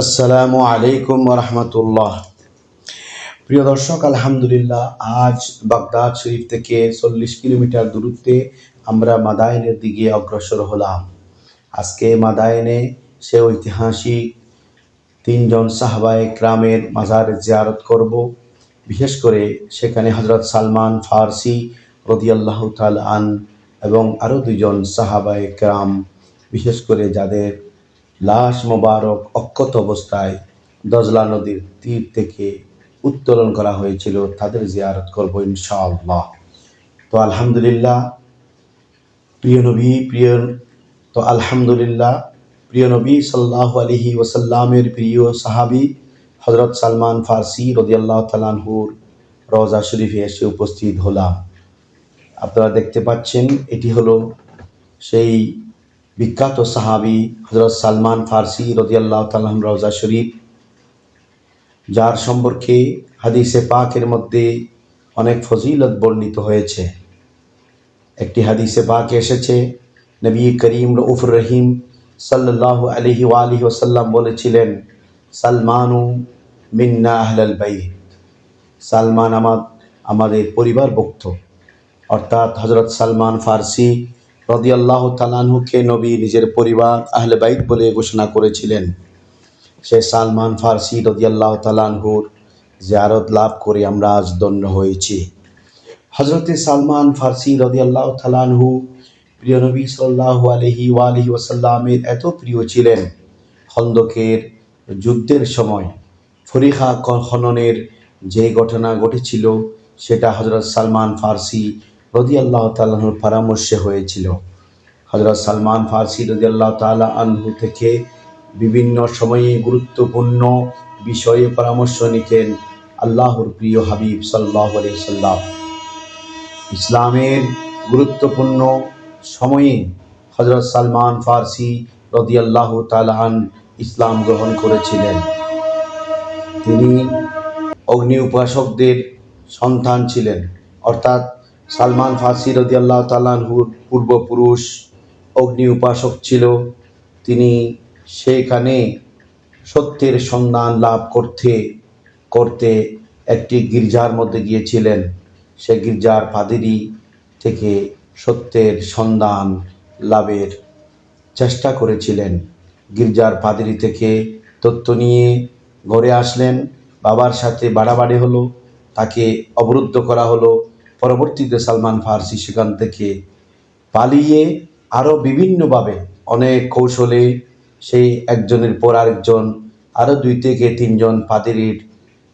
আসসালামু আলাইকুম রহমতুল্লাহ। প্রিয় দর্শক, আলহামদুলিল্লাহ, আজ বাগদাদ শরীফ থেকে চল্লিশ কিলোমিটার দূরত্বে আমরা মাদায়নের দিকে অগ্রসর হলাম। আজকে মাদায়নে সে ঐতিহাসিক তিনজন সাহবায়ে গ্রামের মাজার জিয়ারত করব। বিশেষ করে সেখানে হজরত সালমান ফারসি রদিয়াল্লাহ তাল আন এবং আরও দুজন সাহাবায়ে গ্রাম বিশেষ করে যাদের লাশ মোবারক অক্ষত অবস্থায় দজলা নদীর তীর থেকে উত্তোলন করা হয়েছিল তাদের জিয়ারত করব ইনশাআল্লাহ। তো আলহামদুলিল্লাহ, প্রিয় নবী, প্রিয়, তো আলহামদুলিল্লাহ, প্রিয় নবী সাল্লাহ আলহি ওসাল্লামের প্রিয় সাহাবি হজরত সালমান ফার্সি রদিয়াল্লাহ তালানহুর রওজা শরীফে এসে উপস্থিত হলাম। আপনারা দেখতে পাচ্ছেন, এটি হলো সেই বিখ্যাত সাহাবি হজরত সালমান ফার্সি রদিয়াল্লাহ তালাম রওজা শরীফ, যার সম্পর্কে হাদিসে পাকের মধ্যে অনেক ফজিলত বর্ণিত হয়েছে। একটি হাদিসে পাকে এসেছে, নবী করিম রউফুর রহিম সাল্লাহ আলহি আলহি ওসাল্লাম বলেছিলেন, সালমানু মিন্না আহলাল বাইত। সালমান আমাদ, আমাদের পরিবারভুক্ত। অর্থাৎ হজরত সালমান ফার্সি রদিয়াল্লাহ তালানহুকে নবী নিজের পরিবার আহলে বাইত বলে ঘোষণা করেছিলেন। সে সালমান ফার্সি রদিয়াল্লাহ তালানহুর জিয়ারত লাভ করে আমরা আজ দণ্ড হয়েছি। হজরতে সালমান ফার্সি রদিয়াল্লাহ তালানহু প্রিয় নবী সাল্লাহ আলহি ওয়ালহি ওসাল্লামের এত প্রিয় ছিলেন। খন্দকের যুদ্ধের সময় ফরিখা খননের যে ঘটনা ঘটেছিল, সেটা হজরত সালমান ফার্সি রদি আল্লাহ তাল্লাহর পরামর্শে হয়েছিল। হজরত সালমান ফার্সি রদি আল্লাহ তাল্লাহ আনহু থেকে বিভিন্ন সময়ে গুরুত্বপূর্ণ বিষয়ে পরামর্শ নিতেন আল্লাহর প্রিয় হাবিব সাল্লাহ আলি সাল্লাম। ইসলামের গুরুত্বপূর্ণ সময়ে হজরত সালমান ফার্সি রদি আল্লাহ তালাহান ইসলাম গ্রহণ করেছিলেন। তিনি অগ্নি উপাসকদের সন্তান ছিলেন, অর্থাৎ সালমান ফার্সি রদি আল্লাহ তালানহুর পূর্বপুরুষ, অগ্নি উপাসক ছিল। তিনি সেখানে সত্যের সন্ধান লাভ করতে করতে একটি গির্জার মধ্যে গিয়েছিলেন। সে গির্জার পাদিরি থেকে সত্যের সন্ধান লাভের চেষ্টা করেছিলেন। গির্জার পাদিরি থেকে তথ্য নিয়ে ঘরে আসলেন। বাবার সাথে বাড়াবাড়ি হলো, তাকে অবরুদ্ধ করা হলো। পরবর্তীতে সালমান ফার্সি সেখান থেকে পালিয়ে আরও বিভিন্নভাবে অনেক কৌশলে সেই একজনের পর আরেকজন আরও দুই থেকে তিনজন পাদিরির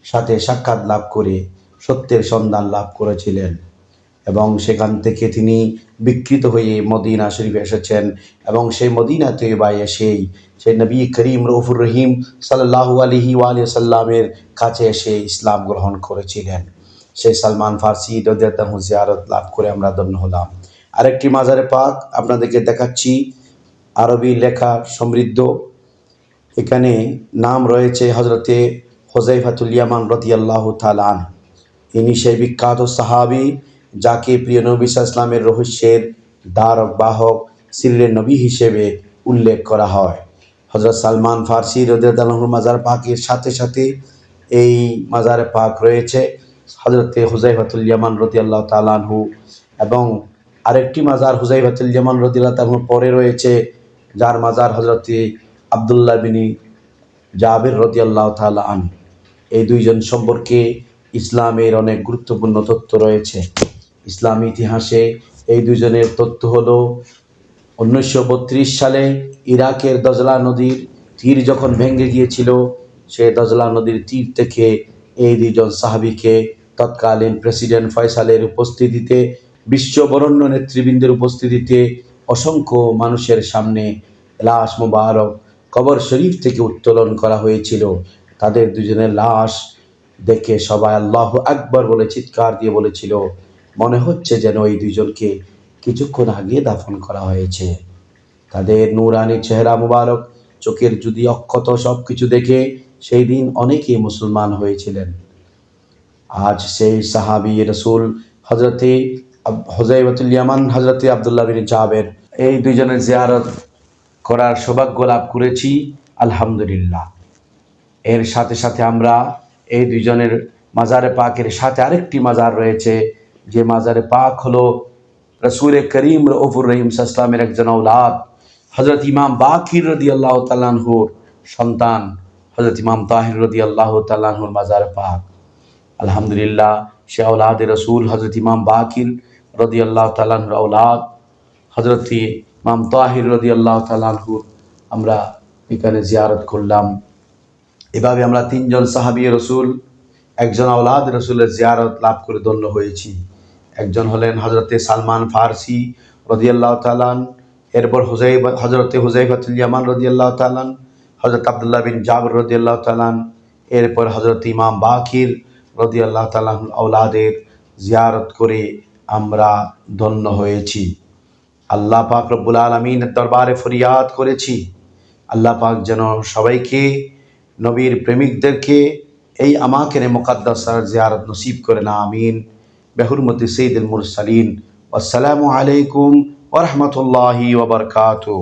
সাথে সাক্ষাৎ লাভ করে, সত্যের সন্ধান লাভ করেছিলেন। এবং সেখান থেকে তিনি বিকৃত হয়ে মদিনা শরীফে এসেছেন এবং সেই মদিনা তৈবা এসেই সেই নবী করিম রফুর রহিম সাল্লাহু আলহি ওয়ালি সাল্লামের কাছে এসে ইসলাম গ্রহণ করেছিলেন। সেই সালমান ফার্সি রদিয়াতাহু জিয়ারত লাভ করে আমরা ধন্য হলাম। আরেকটি মাজারে পাক আপনাদেরকে দেখাচ্ছি। আরবি লেখা সমৃদ্ধ। এখানে নাম রয়েছে হজরতে হোজাইফাতুল ইয়ামান রতিয়াল্লাহ তালান ইনি সেই বিখ্যাত সাহাবি যাকে প্রিয় নবী ইসলামের রহস্যের দ্বারক বাহক সিলের নবী হিসেবে উল্লেখ করা হয়। হজরত সালমান ফার্সি রদিয়াল্লাহুর মাজার পাকের সাথে সাথে এই মাজারে পাক রয়েছে। হজরতে হুজাইফাতুল ইয়ামান আল্লাহ তালানহু এবং আরেকটি মাজার হুজাইফাতুল ইয়ামান রদিয়াল্লাহ তালহুর পরে রয়েছে, যার মাজার হজরতে আবদুল্লাহ বিনি জাবের রদিয়াল্লাহ তালা আন এই দুইজন সম্পর্কে ইসলামের অনেক গুরুত্বপূর্ণ তথ্য রয়েছে। ইসলাম ইতিহাসে এই দুজনের তথ্য হলো, উনিশশো সালে ইরাকের দজলা নদীর তীর যখন ভেঙে গিয়েছিল, সে দজলা নদীর তীর থেকে এই দুইজন সাহাবিকে তৎকালীন প্রেসিডেন্ট ফয়সালের উপস্থিতিতে, বিশ্ববরণ্য নেতৃবৃন্দের উপস্থিতিতে অসংখ্য মানুষের সামনে লাশ মোবারক কবর শরীফ থেকে উত্তোলন করা হয়েছিল। তাদের দুজনের লাশ দেখে সবাই আল্লাহ আকবর বলে চিৎকার দিয়ে বলেছিল, মনে হচ্ছে যেন এই দুজনকে কিছুক্ষণ আগে দাফন করা হয়েছে। তাদের নুরানি চেহারা মুবারক, চোখের যদি অক্ষত সব কিছু দেখে, সেই দিন অনেকেই মুসলমান হয়েছিলেন। আজ সেই সাহাবি রসুল হজরতে হজাইবতুল ইয়ামান হজরতে আবদুল্লাহ বিন জাবের এই দুইজনের জিয়ারত করার সৌভাগ্য লাভ করেছি, আলহামদুলিল্লাহ। এর সাথে সাথে আমরা এই দুজনের মাজারে পাকের সাথে আরেকটি মাজার রয়েছে, যে মাজারে পাক হলো রসুল করিম রফুর রহিম সাসলামের একজন ঔলাদ হজরত ইমাম বাকির রদি আল্লাহ তাল্লাহুর সন্তান হজরত ইমাম তাহির রদি আল্লাহ তাল্লাহুর মাজার পাক। আলহামদুলিল্লাহ, সে রসুল হজরত ইমাম বাকির রদি আল্লাহ তাল্লাহুর ঔলাদ হজরত ইমাম তাহির রদি আল্লাহ তাল্লাহুর আমরা এখানে জিয়ারত করলাম। এভাবে আমরা তিনজন সাহাবি রসুল, একজন আওলাদ রসুলের জিয়ারত লাভ করে ধন্য হয়েছি। একজন হলেন হজরতে সালমান ফারসি রদিয়াল্লাহ তালান এরপর হুজাই হজরতে হুজাইফাতুল ইয়ামান রদিয়াল্লাহ তালান হজরত আবদুল্লাহ বিন জাবর রদিয়াল্লাহ তালান এরপর হজরত ইমাম বাকির রদিয়াল্লাহ তালান আওলাদের জিয়ারত করে আমরা ধন্য হয়েছি। আল্লাহ পাক রব্বুল আলমিনের দরবারে ফরিয়াদ করেছি। আল্লাহ পাক যেন সবাইকে, নবীর প্রেমিকদেরকে এই আমাকে মোকাদ্দাসার জিয়ারত নসিব করে না আমিন। বেহুরমতি সঈদুল মুরসালিন। আসসালামু আলাইকুম ওরহমতুল্লাহি ওবরকাতু